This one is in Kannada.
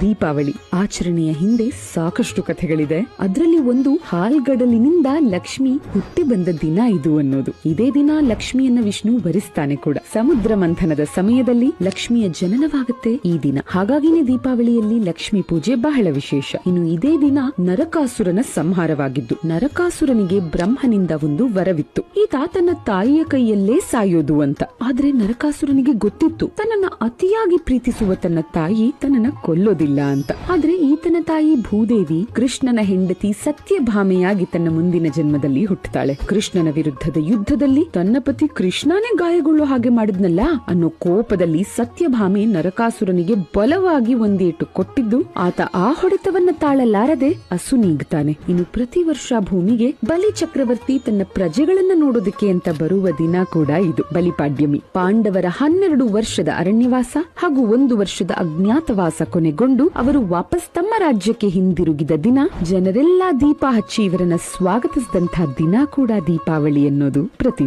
ದೀಪಾವಳಿ ಆಚರಣೆಯ ಹಿಂದೆ ಸಾಕಷ್ಟು ಕಥೆಗಳಿದೆ. ಅದರಲ್ಲಿ ಒಂದು ಹಾಲ್ಗಡಲಿನಿಂದ ಲಕ್ಷ್ಮಿ ಹುಟ್ಟಿ ಬಂದ ದಿನ ಇದು ಅನ್ನೋದು. ಇದೇ ದಿನ ಲಕ್ಷ್ಮಿಯನ್ನ ವಿಷ್ಣು ಭರಿಸ್ತಾನೆ ಕೂಡ. ಸಮುದ್ರ ಮಂಥನದ ಸಮಯದಲ್ಲಿ ಲಕ್ಷ್ಮಿಯ ಜನನವಾಗುತ್ತೆ ಈ ದಿನ. ಹಾಗಾಗಿನೇ ದೀಪಾವಳಿಯಲ್ಲಿ ಲಕ್ಷ್ಮಿ ಪೂಜೆ ಬಹಳ ವಿಶೇಷ. ಇನ್ನು ಇದೇ ದಿನ ನರಕಾಸುರನ ಸಂಹಾರವಾಗಿದ್ದು. ನರಕಾಸುರನಿಗೆ ಬ್ರಹ್ಮನಿಂದ ಒಂದು ವರವಿತ್ತು. ಈತ ತನ್ನ ತಾಯಿಯ ಕೈಯಲ್ಲೇ ಸಾಯೋದು ಅಂತ. ಆದ್ರೆ ನರಕಾಸುರನಿಗೆ ಗೊತ್ತಿತ್ತು. ತನ್ನನ್ನ ಅತಿಯಾಗಿ ಪ್ರೀತಿಸುವ ತನ್ನ ತಾಯಿ ತನ್ನನ್ನ ಕೊಲ್ಲೋದಿಲ್ಲ ಅಂತ. ಆದ್ರೆ ಈತನ ತಾಯಿ ಭೂದೇವಿ ಕೃಷ್ಣನ ಹೆಂಡತಿ ಸತ್ಯಭಾಮೆಯಾಗಿ ತನ್ನ ಮುಂದಿನ ಜನ್ಮದಲ್ಲಿ ಹುಟ್ಟುತ್ತಾಳೆ. ಕೃಷ್ಣನ ವಿರುದ್ಧದ ಯುದ್ಧದಲ್ಲಿ ತನ್ನ ಪತಿ ಕೃಷ್ಣನೇ ಗಾಯಗೊಳ್ಳೋ ಹಾಗೆ ಮಾಡಿದ್ನಲ್ಲ? ಅನ್ನೋ ಕೋಪದಲ್ಲಿ ಸತ್ಯಭಾಮೆ ನರಕಾಸುರನಿಗೆ ಬಲವಾಗಿ ಒಂದೇಟು ಕೊಟ್ಟಿದ್ದು, ಆತ ಆ ಹೊಡೆತವನ್ನ ತಾಳಲಾರದೆ ಅಸು ನೀಗ್ತಾನೆ. ಇನ್ನು ಪ್ರತಿ ವರ್ಷ ಭೂಮಿಗೆ ಬಲಿ ಚಕ್ರವರ್ತಿ ತನ್ನ ಪ್ರಜೆಗಳನ್ನ ನೋಡೋದಕ್ಕೆ ಅಂತ ಬರುವ ದಿನ ಕೂಡ ಇದು. ಬಲಿಪಾಡ್ಯಮಿ ಪಾಂಡವರ ಹನ್ನೆರಡು ವರ್ಷದ ಅರಣ್ಯವಾಸ ಹಾಗೂ ಒಂದು ವರ್ಷದ ಅಜ್ಞಾತವಾಸ ಕೊನೆಗೊಂಡು ಅವರು ವಾಪಸ್ ತಮ್ಮ ರಾಜ್ಯಕ್ಕೆ ಹಿಂದಿರುಗಿದ ದಿನ ಜನರೆಲ್ಲಾ ದೀಪ ಹಚ್ಚಿ ಇವರನ್ನ ಸ್ವಾಗತಿಸಿದಂತಹ ದಿನ ಕೂಡ ದೀಪಾವಳಿ ಅನ್ನೋದು ಪ್ರತಿ